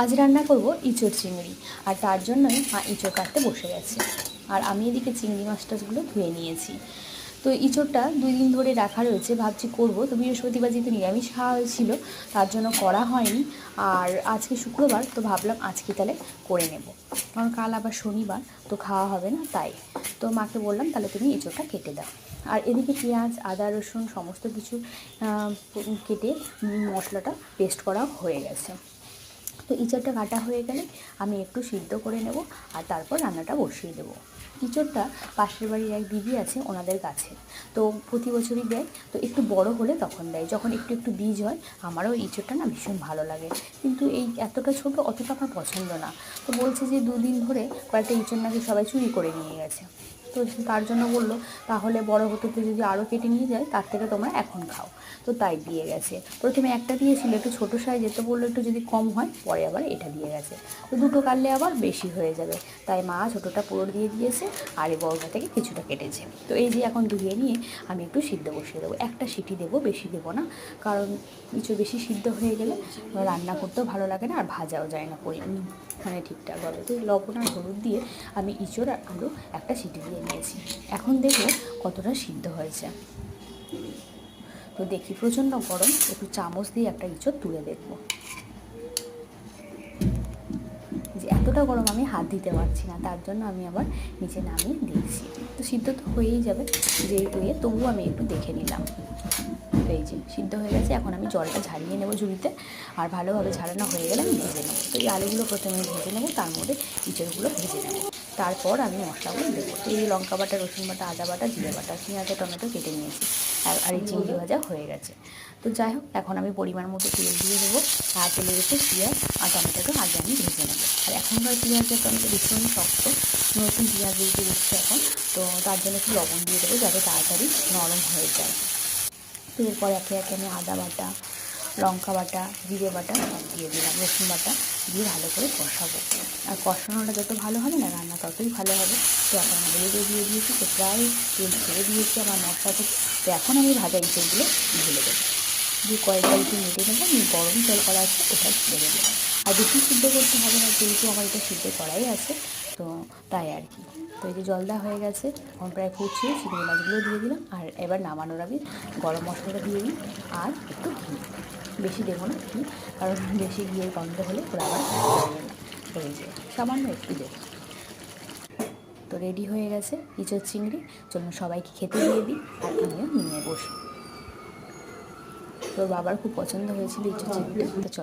আজ রান্না করব ইঁচড় চিংড়ি, আর তার জন্যই মা ইঁচড় কাটতে বসে গেছে। আর আমি এদিকে চিংড়ি মাছ টাছগুলো ধুয়ে নিয়েছি। তো ইঁচড়টা দুই দিন ধরে রাখা রয়েছে, ভাবছি করব। তো বৃহস্পতিবার যেহেতু নিরামিষ খাওয়া হয়েছিল, তার জন্য করা হয়নি। আর আজকে শুক্রবার, তো ভাবলাম আজকে তাহলে করে নেব। কারণ কাল আবার শনিবার, তো খাওয়া হবে না তাই। তো মাকে বললাম, তাহলে তুমি ইঁচড়টা কেটে দাও। আর এদিকে পেঁয়াজ, আদা, রসুন, সমস্ত কিছু কেটে মশলাটা পেস্ট করা হয়ে গেছে। তো ইঁচড়টা কাটা হয়ে গেলে আমি একটু সিদ্ধ করে নেব আর তারপর রান্নাটা বসিয়ে দেবো। ইঁচড়টা পাশের বাড়ির এক দিদি আছে, ওনাদের কাছে তো প্রতি বছরই দেয়, তো একটু বড় হলে তখন দেয়। যখন একটু একটু বীজ হয়, আমারও ইঁচড়টা না ভীষণ ভালো লাগে। কিন্তু এই এতটা ছোট অতটা আমার পছন্দ না। তো বলছে যে দুদিন ধরে কয়েকটা ইঁচড় নাকি সবাই চুরি করে নিয়ে গেছে। তো তার জন্য বলল, তাহলে বড় হতে যদি আরও কেটে নিয়ে যায়, তার থেকে তোমরা এখন খাও। তো তাই দিয়ে গেছে। প্রথমে একটা দিয়েছিল, একটু ছোটো সাইজের, তো বলল একটু যদি কম হয়, পরে আবার এটা দিয়ে গেছে। তো দুটো কাটলে আবার বেশি হয়ে যাবে। তাই মা ছোটোটা পুরো দিয়ে দিয়েছে, আর এই বড়টা থেকে কিছুটা কেটেছে। তো এই যে এখন ধুয়ে নিয়ে আমি একটু সিদ্ধ বসিয়ে দেবো। একটা সিটি দেবো, বেশি দেবো না, কারণ কিছু বেশি সিদ্ধ হয়ে গেলে রান্না করতেও ভালো লাগে না, আর ভাজাও যায় না মানে ঠিকঠাকভাবে তো লবণ আর হলুদ দিয়ে আমি ইঁচড় আর আলু একটা সিটি দিয়ে নিয়েছি। এখন দেখব কতটা সিদ্ধ হয়েছে। তো দেখি প্রচণ্ড গরম, একটু চামচ দিয়ে একটা ইঁচড় তুলে দেখব। যে এতটা গরম আমি হাত দিতে পারছি না, তার জন্য আমি আবার নিচে নামিয়ে দিয়েছি। তো সিদ্ধ তো হয়েই যাবে, যেহেতু ইয়ে তবুও আমি একটু দেখে নিলাম। যে সিদ্ধ হয়ে গেছে। এখন আমি জলটা ঝারিয়ে নেব ঝুড়িতে। আর ভালোভাবে ঝাড়ানো হয়ে গেলে আমি ভেজে নেব। তো এই আলুগুলো প্রথমে ভেজে নেব, তার মধ্যে ইঁচড়গুলো ভেজে নেব। তারপর আমি মশলাগুলো দেবো। তো এই লঙ্কা বাটা, রসুন বাটা, আদা বাটা, জিরে বাটা, পেঁয়াজ টমেটো কেটে নিয়েছি। আর আর এই চিংড়ি ভাজা হয়ে গেছে। তো যাই হোক, এখন আমি পরিমাণ মতো তেল দিয়ে দেবো। আর তেলের উপর পেঁয়াজ আর টমেটোটা আগে আমি ভেজে নেব। আর এখনকার পেঁয়াজের টমেটো ভীষণ শক্ত। নতুন পেঁয়াজ দিতে দিচ্ছে এখন। তো তার জন্য একটু লবণ দিয়ে দেবো যাতে তাড়াতাড়ি নরম হয়ে যায়। এরপর একে একে আমি আদা বাটা, লঙ্কা বাটা, জিরে বাটা সব দিয়ে দিলাম, রসুন বাটা দিয়ে ভালো করে কষাবো। আর কষানোটা যত ভালো হবে না, রান্না ততই ভালো হবে। তো এখন আমি রেডি দিয়ে দিয়েছি, তো প্রায় তেল ছেড়ে দিয়েছি আমার মশলা থেকে। তো এখন আমি ভাজা ইঁচড়গুলো ঢেলে দেবো। দিয়ে কয়েকটা বালতি মেটে নেব, আমি গরম জল করা আছে ওটা ঢেলে দেবো। আর বেশি সিদ্ধ করতে হবে না, যেহেতু আমার এটা সিদ্ধ করাই আছে, তো তাই আর কি। তো এই যে জল দেওয়া হয়ে গেছে, এখন প্রায় ফুটছে, চিংড়ি মাছগুলো দিয়ে দিলাম, আর এবার নামানোর আগে গরম মশলাটা দিয়ে দিই, আর একটু ঘি। বেশি দেবো না ঘি, কারণ বেশি ঘিয়ের গন্ধ হলে ওরা আবার ভালো লাগবে না তো এই যে সামান্য একটু দেবো। তো রেডি হয়ে গেছে ইঁচড় চিংড়ি, চলুন সবাইকে খেতে দিয়ে দিই, আর আমিও নিয়ে বসি। তোর বাবার খুব পছন্দ হয়েছিল ইঁচড় চিংড়ি, তো